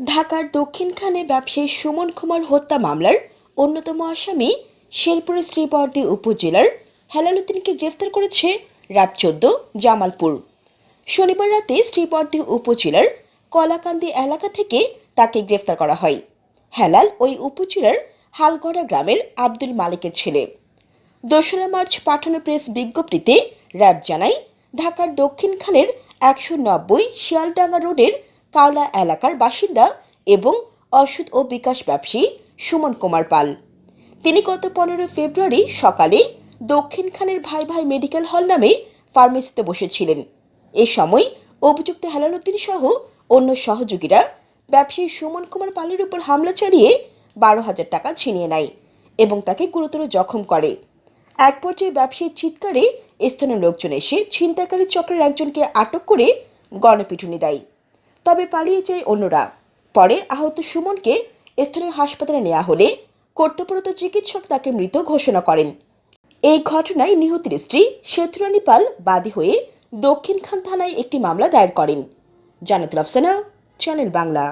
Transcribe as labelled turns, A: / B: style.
A: ঢাকার দক্ষিণখানে ব্যবসায়ী সুমন কুমার হত্যা মামলার অন্যতম আসামি শেরপুরের শ্রীবর্দী উপজেলার হেলালুদ্দিনকে গ্রেফতার করেছে র্যাব চোদ্দ, জামালপুর। শনিবার রাতে শ্রীবর্দী উপজেলার কলাকান্দি এলাকা থেকে তাকে গ্রেফতার করা হয়। হেলাল ওই উপজেলার হালগড়া গ্রামের আব্দুল মালিকের ছেলে। দোসরা মার্চ পাঠানো প্রেস বিজ্ঞপ্তিতে র্যাব জানায়, ঢাকার দক্ষিণখানের একশো নব্বই শিয়ালডাঙ্গা রোডের কাওলা এলাকার বাসিন্দা এবং অসুদ ও বিকাশ ব্যবসায়ী সুমন কুমার পাল। তিনি গত পনেরো ফেব্রুয়ারি সকালে দক্ষিণখানের ভাই ভাই মেডিকেল হল নামে ফার্মেসিতে বসেছিলেন। এ সময় অভিযুক্ত হেলালুদ্দিন সহ অন্য সহযোগীরা ব্যবসায়ী সুমন কুমার পালের উপর হামলা চালিয়ে বারো হাজার টাকা ছিনিয়ে নেয় এবং তাকে গুরুতর জখম করে। এক পর্যায়ে ব্যবসায়ীর চিৎকারে স্থানীয় লোকজন এসে ছিনতাইকারী চক্রের একজনকে আটক করে গণপিটুনি দেয়। তবে পালিয়ে যায় অন্যরা। পরে আহত সুমনকে স্থানীয় হাসপাতালে নেওয়া হলে কর্তব্যরত চিকিৎসক তাকে মৃত ঘোষণা করেন। এই ঘটনায় নিহতের স্ত্রী সেতুরানী পাল বাদী হয়ে দক্ষিণখান থানায় একটি মামলা দায়ের করেন। জানাতুল আফসানা, চ্যানেল বাংলা।